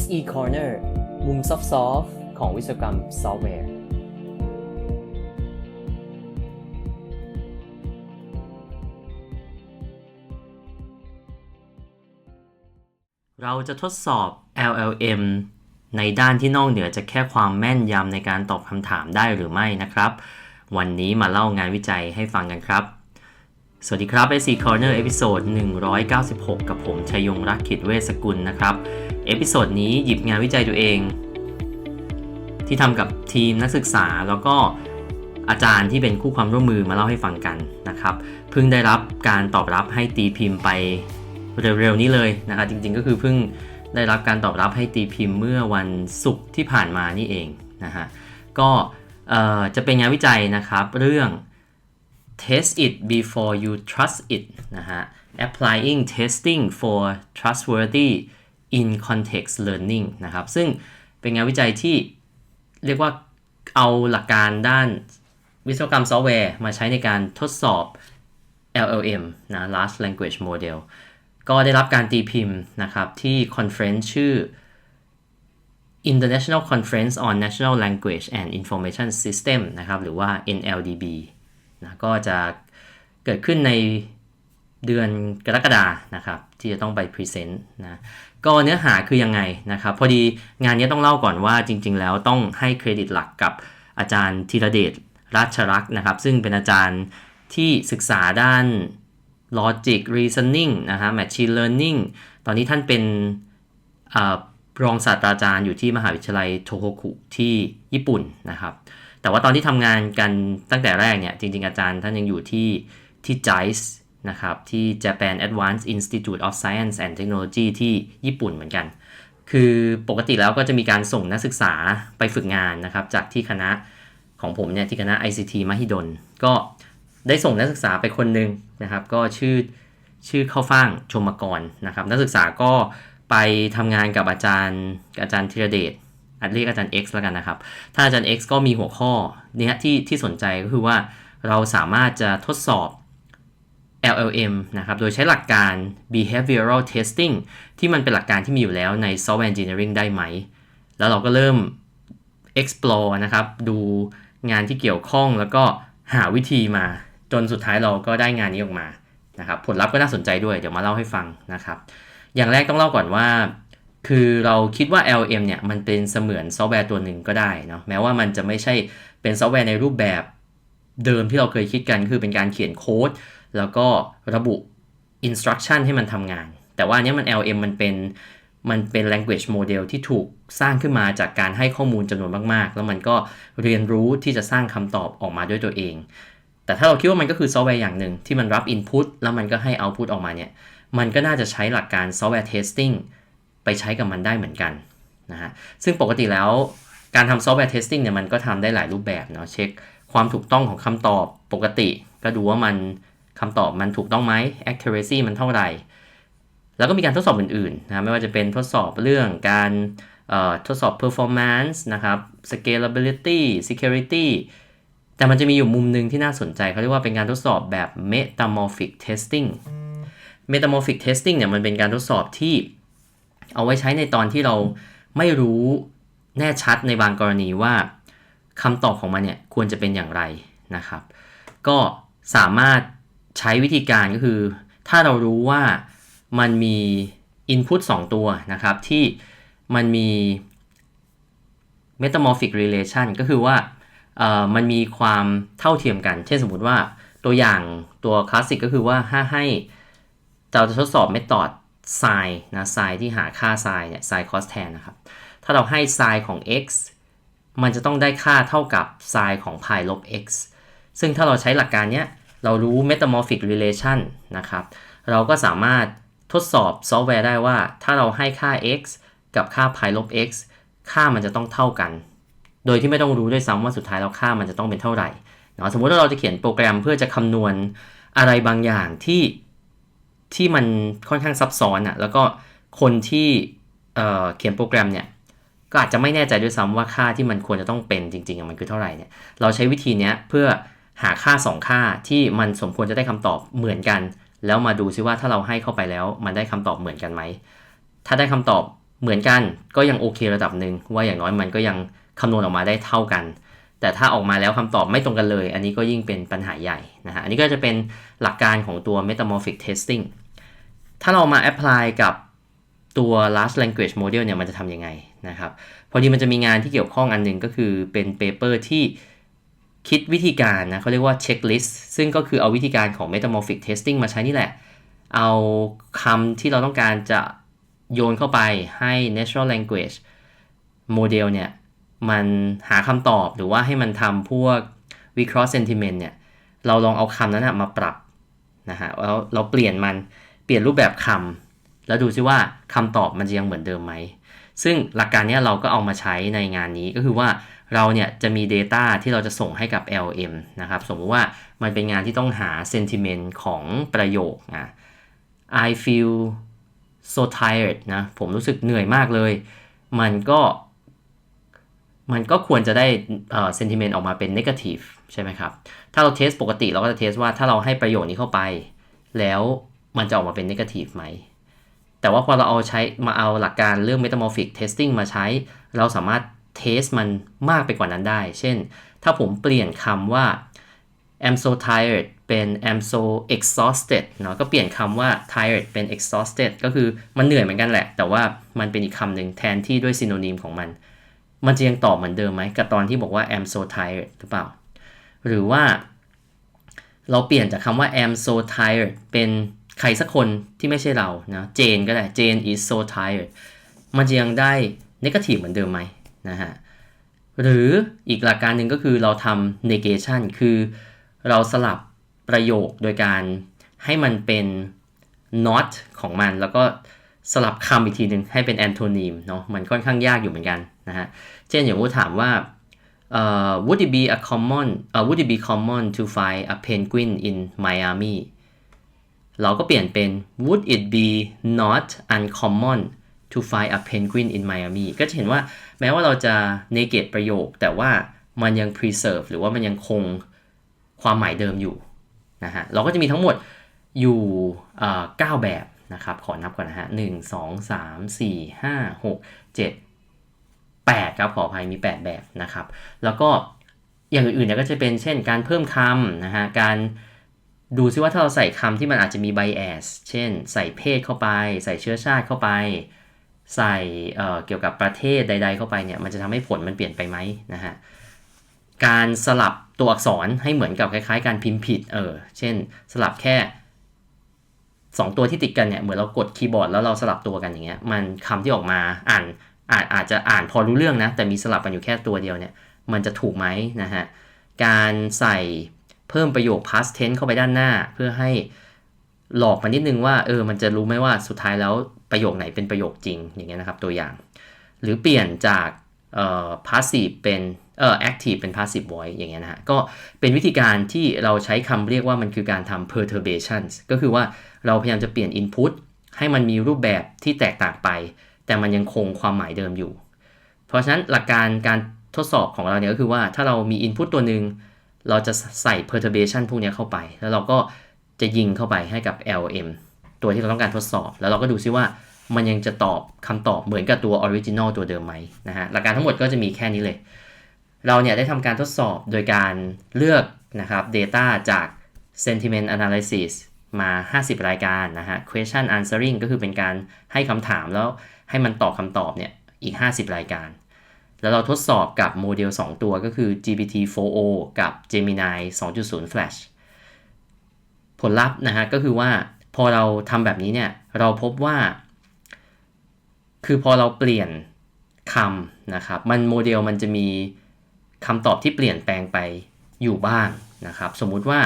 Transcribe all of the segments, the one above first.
SE Corner มุมซอฟต์ของวิศวกรรมซอฟต์แวร์ เราจะทดสอบ LLM ในด้านที่นอกเหนือจากแค่ความแม่นยำในการตอบคำถามได้หรือไม่นะครับ วันนี้มาเล่างานวิจัยให้ฟังกันครับ สวัสดีครับ SC Corner เอพิโซด196 กับผมชัยยงรักขิดเวสกุลนะครับ เอพิโซดนี้หยิบงานวิจัยตัวเอง ที่ทำกับทีมนักศึกษาแล้วก็อาจารย์ที่เป็นคู่ความร่วมมือมาเล่าให้ฟังกันนะครับเพิ่งได้รับการตอบรับให้ตีพิมพ์ไปเร็วๆนี้เลยนะครับจริงๆก็คือเพิ่งได้รับการตอบรับให้ตีพิมพ์เมื่อวันศุกร์ที่ผ่านมานี่เองนะฮะก็จะเป็นงานวิจัยนะครับเรื่อง test it before you trust it นะฮะ applying testing for trustworthy in context learning นะครับ ซึ่งเป็นงานวิจัยที่เรียกว่าเอาหลักการด้านวิศวกรรมซอฟต์แวร์ มาใช้ในการทดสอบ LLM นะ Large Language Model ก็ได้รับการตีพิมพ์นะครับที่คอนเฟรนซ์ชื่อ International Conference on National Language and Information System นะครับ หรือว่า NLDB นะก็จะเกิดขึ้นในเดือนกรกฎานะครับ ที่จะต้องไปพรีเซนต์นะ ก็เนื้อหาคือยังไงนะครับ พอดีงานนี้ต้องเล่าก่อนว่าจริง ๆ แล้วต้องให้เครดิตหลักกับอาจารย์ธีรเดชราชรักษ์นะครับ ซึ่งเป็นอาจารย์ที่ศึกษาด้าน logic reasoning นะฮะ machine learning ตอนนี้ท่านเป็นอรองศาสตราจารย์อยู่ที่มหาวิทยาลัยโทโฮคุที่ญี่ปุ่นนะครับ แต่ว่าตอนที่ทำงานกันตั้งแต่แรกเนี่ย จริง ๆ อาจารย์ท่านยังอยู่ที่ที่ JICE นะครับที่ Japan Advanced Institute of Science and Technology ที่ญี่ปุ่นเหมือนกัน คือปกติแล้วก็จะมีการส่งนักศึกษาไปฝึกงานนะครับ จากที่คณะของผมเนี่ยที่คณะ ICT มหิดล ก็ได้ส่งนักศึกษาไปคนหนึ่งนะครับ ก็ชื่อชื่อเข้าฟ่างชมกรนะครับ นักศึกษาก็ไปทำงานกับอาจารย์อาจารย์ธีรเดชอาจเรียกอาจารย์ X แล้วกันนะครับ ถ้าอาจารย์ X ก็มีหัวข้อเนี้ยที่ที่สนใจก็คือว่าเราสามารถจะทดสอบ LLM นะครับโดยใช้หลักการ behavioral testing ที่มันเป็นหลักการที่มีอยู่แล้วใน software engineering ได้ไหม แล้วเราก็เริ่ม explore นะครับ ดูงานที่เกี่ยวข้องแล้วก็หาวิธีมา จนสุดท้ายเราก็ได้งานนี้ออกมานะครับผลลัพธ์ก็น่าสนใจด้วย เดี๋ยวมาเล่าให้ฟังนะครับ อย่างแรกต้องเล่าก่อนว่า คือเราคิดว่า LM เนี่ยมันเป็นเสมือนซอฟต์แวร์ตัวหนึ่งก็ได้เนาะแม้ว่ามันจะไม่ใช่เป็นซอฟต์แวร์ในรูปแบบเดิมที่เราเคยคิดกันคือเป็นการเขียนโค้ดแล้วก็ระบุ instruction ให้มันทำงาน แต่ว่าอันนี้มัน LM มันเป็นมันเป็น language model ที่ถูกสร้างขึ้นมาจากการให้ข้อมูลจำนวนมาก ๆ แล้วมันก็เรียนรู้ที่จะสร้างคำตอบออกมาด้วยตัวเอง แต่ถ้าเราคิดว่ามันก็คือซอฟต์แวร์อย่างหนึ่งที่มันรับ input แล้วมันก็ให้ output ออกมาเนี่ย มันก็น่าจะใช้หลักการ software testing ไปใช้กับมันได้เหมือนกันนะฮะ ซึ่งปกติแล้วการทำ software testing เนี่ยมันก็ทำได้หลายรูปแบบเนาะ เช็คความถูกต้องของคำตอบปกติ ก็ดูว่ามัน คำตอบมันถูกต้องไหม accuracy มันเท่าไหร่ แล้วก็มีการทดสอบอื่นๆนะไม่ว่าจะเป็นทดสอบเรื่องการทดสอบ performance นะครับ scalability security แต่มันจะมีอยู่มุมหนึ่งที่น่าสนใจเขาเรียกว่าเป็นการทดสอบแบบ metamorphic testing metamorphic testing เนี่ยมันเป็นการทดสอบที่เอาไว้ใช้ในตอนที่เราไม่รู้แน่ชัดในบางกรณีว่าคำตอบของมันเนี่ยควรจะเป็นอย่างไรนะครับ ก็สามารถ ใช้วิธีการก็คือ ถ้าเรารู้ว่ามันมี input 2 ตัวนะครับ ที่มันมี metamorphic relation ก็คือว่ามันมีความเท่าเทียมกัน เช่นสมมุติว่าตัวอย่างตัวคลาสสิกก็คือว่าถ้าให้เราจะทดสอบ method sin นะ sin ที่หาค่า sin เนี่ย sin cos tan นะครับ ถ้าเราให้ sin ของ x มันจะต้องได้ค่าเท่ากับ sin ของ pi ลบ x ซึ่งถ้าเราใช้หลักการเนี้ย เรารู้ metamorphic relation นะครับ เราก็สามารถทดสอบซอฟต์แวร์ได้ว่า ถ้าเราให้ค่า x กับค่า pi ลบ x ค่ามันจะต้องเท่ากัน โดยที่ไม่ต้องรู้ด้วยซ้ำว่าสุดท้ายแล้วค่ามันจะต้องเป็นเท่าไหร่เนาะสมมติว่าเราจะเขียนโปรแกรมเพื่อจะคำนวณอะไรบางอย่างที่ที่มันค่อนข้างซับซ้อนอะ่ะแล้วก็คนที่เเขียนโปรแกรมเนี่ยก็อาจจะไม่แน่ใจด้วยซ้ำว่าค่าที่มันควรจะต้องเป็นจริงๆมันคือเท่าไหร่เนี่ยเราใช้วิธีนี้เพื่อ หาค่า 2 ค่าที่มันสมควรจะได้คำตอบเหมือนกัน แล้วมาดูซิว่าถ้าเราให้เข้าไปแล้วมันได้คำตอบเหมือนกันไหม ถ้าได้คำตอบเหมือนกันก็ยังโอเคระดับหนึ่งว่าอย่างน้อยมันก็ยังคำนวณออกมาได้เท่ากัน แต่ถ้าออกมาแล้วคำตอบไม่ตรงกันเลย อันนี้ก็ยิ่งเป็นปัญหาใหญ่นะฮะอันนี้ก็จะเป็นหลักการของตัว metamorphic testing ถ้าเรามา apply กับตัว large language model เนี่ยมันจะทำยังไงนะครับ พอดีมันจะมีงานที่เกี่ยวข้องอันหนึ่งก็คือเป็นเปเปอร์ที่ คิดวิธีการนะเขาเรียกว่า checklist ซึ่งก็คือเอาวิธีการของ metamorphic testing มาใช้นี่แหละ เอาคำที่เราต้องการจะโยนเข้าไปให้ natural language model เนี่ย มันหาคำตอบหรือว่าให้มันทำพวกวิเคราะห์ sentiment เนี่ย เราลองเอาคำนั้นนะมาปรับนะฮะแล้วเราเปลี่ยนมันเปลี่ยนรูปแบบคำ แล้วดูซิว่าคำตอบมันจะยังเหมือนเดิมไหม ซึ่งหลักการนี้เราก็เอามาใช้ในงานนี้ก็คือว่าเราเนี่ยจะมี Data ที่เราจะส่งให้กับ LM นะครับ สมมติว่ามันเป็นงานที่ต้องหา sentiment ของประโยคนะ I feel so tired นะ ผมรู้สึกเหนื่อยมากเลย มันก็มันก็ควรจะได้เอ่อ sentiment ออกมาเป็น negative ใช่ไหมครับ ถ้าเราเทสปกติเราก็จะเทสว่าถ้าเราให้ประโยคนี้เข้าไป แล้วมันจะออกมาเป็น negative ไหม แต่ว่าพอเราเอาใช้มาเอาหลักการเรื่อง metamorphic testing มาใช้ เราสามารถเทสมันมากไปกว่านั้นได้ เช่น ถ้าผมเปลี่ยนคำว่า am so tired เป็น am so exhausted เนาะก็เปลี่ยนคำว่า tired เป็น exhausted ก็คือมันเหนื่อยเหมือนกันแหละ แต่ว่ามันเป็นอีกคำหนึ่งแทนที่ด้วย synonym ของมัน มันจะยังตอบเหมือนเดิมไหมกับตอนที่บอกว่า am so tired หรือเปล่า หรือว่า เราเปลี่ยนจากคำว่า am so tired เป็น ใครสักคนที่ไม่ใช่เรานะ Jane ก็ได้ Jane is so tired มันจะยังได้ negative เหมือนเดิมไหมนะฮะหรืออีกหลักการหนึ่งก็คือเราทำ negation คือเราสลับประโยคโดยการให้มันเป็น not ของมัน แล้วก็สลับคำอีกทีหนึ่งให้เป็น antonym เนาะมันค่อนข้างยากอยู่เหมือนกันนะฮะเช่นอย่างว่าถามว่า uh, would it be a common uh, would it be common to find a penguin in Miami เราก็เปลี่ยนเป็น would it be not uncommon to find a penguin in Miami ก็จะเห็นว่าแม้ว่าเราจะ negate ประโยค แต่ว่ามันยัง preserve หรือว่ามันยังคงความหมายเดิมอยู่นะฮะเราก็จะมีทั้งหมดอยู่เอ่อ9แบบนะครับ ขอนับก่อนนะฮะ1 2 3 4 5 6 7 8ครับขออภัยมี 8 แบบนะครับ แล้วก็อย่างอื่นๆเนี่ยก็จะเป็นเช่นการเพิ่มคำนะฮะการ ดูซิว่าถ้าเราใส่คำที่มันอาจจะมี bias เช่น ใส่เพศเข้าไป ใส่เชื้อชาติเข้าไป ใส่เเกี่ยวกับประเทศใด ๆ เข้าไปเนี่ยมันจะทำให้ผลมันเปลี่ยนไปไหมนะฮะการสลับตัวอักษรให้เหมือนกับคล้าย ๆ การพิมพ์ผิดเออเช่นสลับแค่ 2 ตัวที่ติดกันเนี่ยเหมือนเรากดคีย์บอร์ดแล้วเราสลับตัวกันอย่างเงี้ยมันคำที่ออกมาอ่านอาจอาจจะอ่านพอรู้เรื่องนะแต่มีสลับกันอยู่แค่ตัวเดียวเนี่ยมันจะถูกไหมนะฮะการใส่ เพิ่มประโยค past tense เข้าไปด้านหน้า เพื่อให้หลอกมานิดนึงว่าเออมันจะรู้ไหมว่าสุดท้ายแล้วประโยคไหนเป็นประโยคจริงอย่างเงี้ยนะครับตัวอย่าง หรือเปลี่ยนจากเอ่อ passive เป็นเอ่อ active เป็น passive voice อย่างเงี้ยนะฮะก็เป็นวิธีการที่เราใช้คำเรียกว่ามันคือการทำ perturbations ก็คือว่าเราพยายามจะเปลี่ยน input ให้มันมีรูปแบบที่แตกต่างไป แต่มันยังคงความหมายเดิมอยู่ เพราะฉะนั้นหลักการการทดสอบของเราเนี่ยก็คือว่าถ้าเรามี input ตัวหนึ่ง เราจะใส่ perturbation พวกนี้เข้าไป แล้วเราก็จะยิงเข้าไปให้กับ LM ตัวที่เราต้องการทดสอบ แล้วเราก็ดูซิว่ามันยังจะตอบคำตอบเหมือนกับตัว original ตัวเดิมไหมนะฮะหลักการทั้งหมดก็จะมีแค่นี้เลย เราเนี่ยได้ทำการทดสอบโดยการเลือกนะครับ data จาก sentiment analysis มา 50 รายการนะฮะ question answering ก็คือเป็นการให้คำถามแล้วให้มันตอบคำตอบเนี่ยอีก 50 รายการ แล้วเราทดสอบกับโมเดล 2 ตัวก็คือ GPT-4o กับ Gemini 2.0 Flash ผลลัพธ์นะฮะก็คือว่าพอเราทำแบบนี้เนี่ย เราพบว่า คือพอเราเปลี่ยนคำนะครับ มันโมเดลมันจะมีคำตอบที่เปลี่ยนแปลงไปอยู่บ้างนะครับ สมมุติว่า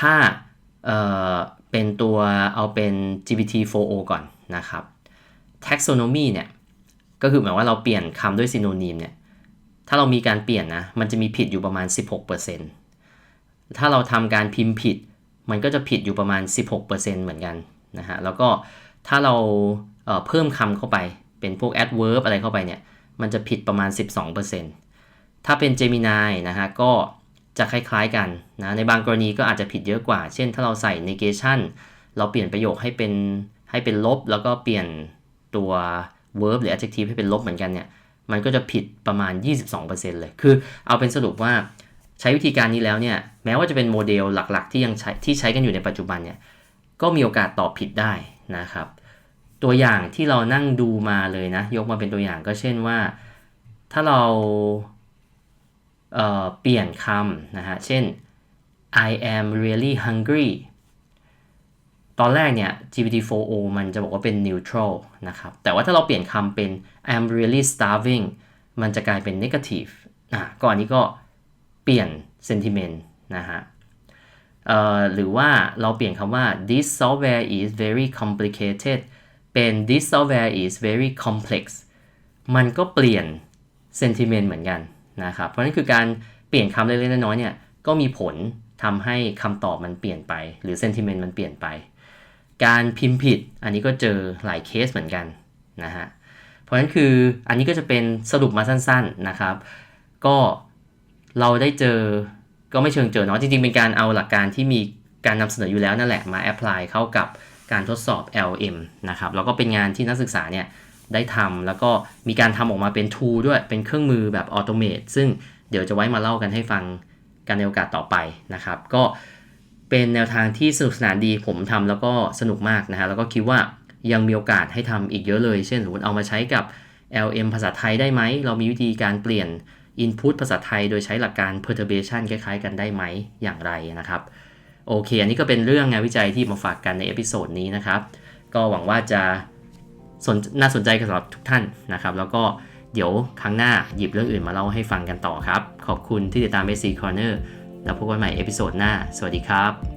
ถ้าเเป็นตัวเอาเป็น GPT-4o ก่อนนะครับ taxonomy เนี่ย ก็คือหมายว่าเราเปลี่ยนคำด้วย synonym เนี่ย ถ้าเรามีการเปลี่ยนนะ มันจะมีผิดอยู่ประมาณ 16%ถ้าเราทำการพิมพ์ผิด มันก็จะผิดอยู่ประมาณ 16%เหมือนกันนะฮะ แล้วก็ถ้าเราเเพิ่มคำเข้าไป เป็นพวก adverb อะไรเข้าไปเนี่ย มันจะผิดประมาณ 12%ถ้าเป็น Gemini นะฮะ ก็จะคล้ายๆกันนะ ในบางกรณีก็อาจจะผิดเยอะกว่า เช่น ถ้าเราใส่ negation เราเปลี่ยนประโยคให้เป็นให้เป็นลบ แล้วก็เปลี่ยนตัว verb หรือ adjective ให้เป็นลบเหมือนกันเนี่ย มันก็จะผิดประมาณ 22%เลย คือเอาเป็นสรุปว่าใช้วิธีการนี้แล้วเนี่ย แม้ว่าจะเป็นโมเดลหลักๆ ที่ยังใช้ที่ใช้กันอยู่ในปัจจุบันเนี่ย ก็มีโอกาสตอบผิดได้นะครับ ตัวอย่างที่เรานั่งดูมาเลยนะ ยกมาเป็นตัวอย่างก็เช่นว่า ถ้าเราเเปลี่ยนคำนะฮะ เช่น I am really hungry ตอนแรกเนี่ย GPT-4o มันจะบอกว่าเป็น neutral นะครับ แต่ว่าถ้าเราเปลี่ยนคำเป็น I'm really starving มันจะกลายเป็น negative อะก็อันนี้ก็เปลี่ยน sentiment นะฮะเอ่อหรือว่าเราเปลี่ยนคำว่า this software is very complicated เป็น this software is very complex มันก็เปลี่ยน sentiment เหมือนกันนะครับ เพราะนั้นคือการเปลี่ยนคำเล็กๆน้อยๆเนี่ยก็มีผลทำให้คำตอบมันเปลี่ยนไป หรือ sentiment มันเปลี่ยนไป การพิมพ์ผิด อันนี้ก็เจอหลายเคสเหมือนกันนะฮะ เพราะฉะนั้นคืออันนี้ก็จะเป็นสรุปมาสั้นๆนะครับ ก็เราได้เจอก็ไม่เชิงเจอเนาะจริงๆ เป็นการเอาหลักการที่มีการนำเสนออยู่แล้วนั่นแหละมาแอพพลายเข้ากับการทดสอบ LM นะครับแล้วก็เป็นงานที่นักศึกษาเนี่ยได้ทำแล้วก็มีการทำออกมาเป็น tool ด้วยเป็นเครื่องมือแบบออโตเมตซึ่งเดี๋ยวจะไว้มาเล่ากันให้ฟังกันในโอกาสต่อไปนะครับ ก็ เป็นแนวทางที่สนุกสนานดีผมทำแล้วก็สนุกมากนะฮะแล้วก็คิดว่ายังมีโอกาสให้ทำอีกเยอะเลย เช่นสมมติเอามาใช้กับ LM ภาษาไทยได้ไหม เรามีวิธีการเปลี่ยน Input ภาษาไทย โดยใช้หลักการ perturbation คล้ายๆ กันได้ไหมอย่างไรนะครับ โอเค อันนี้ก็เป็นเรื่องงานวิจัยที่มาฝากกันในเอพิโซดนี้นะครับ ก็หวังว่าจะสนน่าสนใจกับสำหรับทุกท่านนะครับ แล้วก็เดี๋ยวครั้งหน้าหยิบเรื่องอื่นมาเล่าให้ฟังกันต่อครับ ขอบคุณที่ติดตาม AC Corner แล้วพบกันใหม่เอพิโซดหน้า สวัสดีครับ